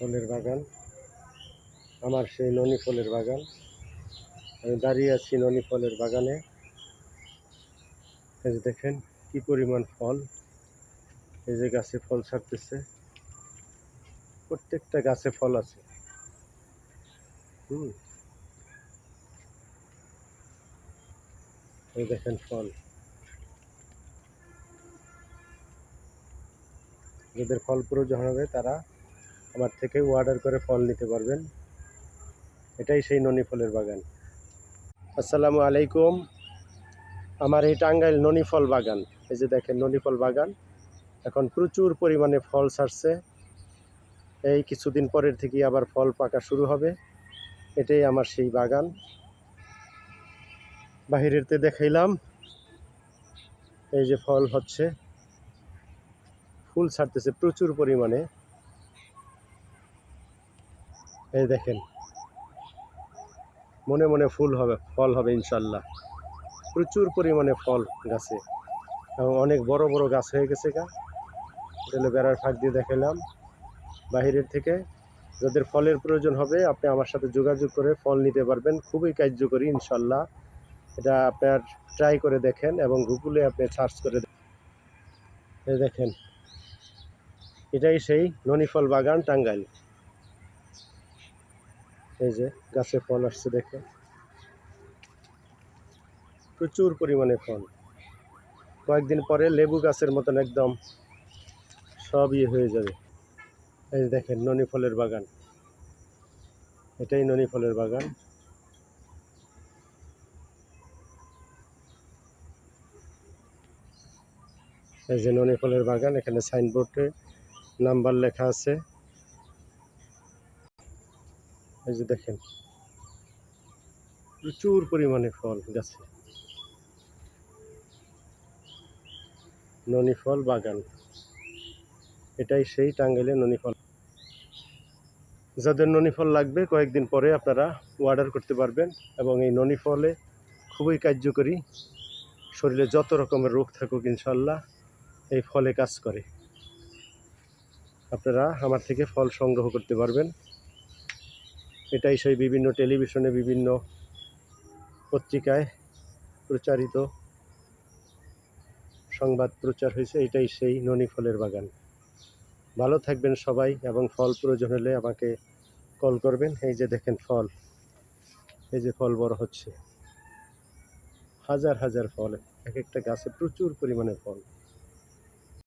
ফলের বাগান। আমার সেই ননি ফলের বাগান। আমি দাঁড়িয়ে আছি ননি ফলের বাগানে। এই যে দেখেন কি পরিমাণ ফল। এই যে গাছে ফল ছাড়তেছে। প্রত্যেকটা গাছে ফল আছে। হুম। এই দেখেন ফল। যাদের ফল প্রয়োজন হবে তারা আমার থেকে অর্ডার করে ফল নিতে পারবেন। এটাই সেই ননি ফলের বাগান। আসসালামু আলাইকুম। আমার এই টাঙ্গাইল ননি ফল বাগান, এই যে দেখেন ননি ফল বাগান, এখন প্রচুর পরিমাণে ফল ছাড়ছে। এই কিছুদিন পরের থেকে আবার ফল পাকা শুরু হবে। এটাই আমার সেই বাগান। বাহিরেরতে দেখাইলাম, এই যে ফল হচ্ছে। ফুল ছাড়তেছে প্রচুর পরিমাণে। এই দেখেন। মনে মনে ফুল হবে, ফল হবে ইনশাল্লাহ। প্রচুর পরিমাণে ফল গাছে। এবং অনেক বড় বড় গাছ হয়ে গেছে গা। এটা বেড়ার ফাঁক দিয়ে দেখালাম। বাহিরের থেকে যাদের ফলের প্রয়োজন হবে, আপনি আমার সাথে যোগাযোগ করে ফল নিতে পারবেন। খুবই কার্যকরী ইনশাল্লাহ। এটা আপনার ট্রাই করে দেখেন এবং গুগলে আপনি সার্চ করে দেখেন। এটাই সেই ননিফল বাগান টাঙ্গাইল। এই যে গাছে ফল আসছে, দেখে। প্রচুর পরিমাণে ফল। কয়েকদিন পরে লেবু গাছের মতন একদম সব ইয়ে হয়ে যাবে। এই যে দেখেন, ননি ফলের বাগান। এটাই ননি ফলের বাগান। এই যে ননি ফলের বাগান, এখানে সাইনবোর্ডে নাম্বার লেখা আছে। এই যে দেখেন, প্রচুর পরিমাণে ফল গাছে। ননি ফল বাগান। এটাই সেই টাঙ্গাইলে ননি ফল যাদের ননি ফল লাগবে, কয়েকদিন পরে আপনারা অর্ডার করতে পারবেন এবং এই ননি ফলে খুবই কার্যকরী, শরীরে যত রকমের রোগ থাকুক ইনশাল্লাহ এই ফলে কাজ করে। আপনারা আমার থেকে ফল সংগ্রহ করতে পারবেন। এটাই সেই বিভিন্ন টেলিভিশনে বিভিন্ন পত্রিকায় প্রচারিত সংবাদ প্রচার হয়েছে, এটাই সেই ননি ফলের বাগান। ভালো থাকবেন সবাই এবং ফল প্রয়োজন হলে আমাকে কল করবেন। এই যে দেখেন ফল, এই যে ফল বড় হচ্ছে। হাজার হাজার ফল, এক একটা গাছে প্রচুর পরিমাণে ফল।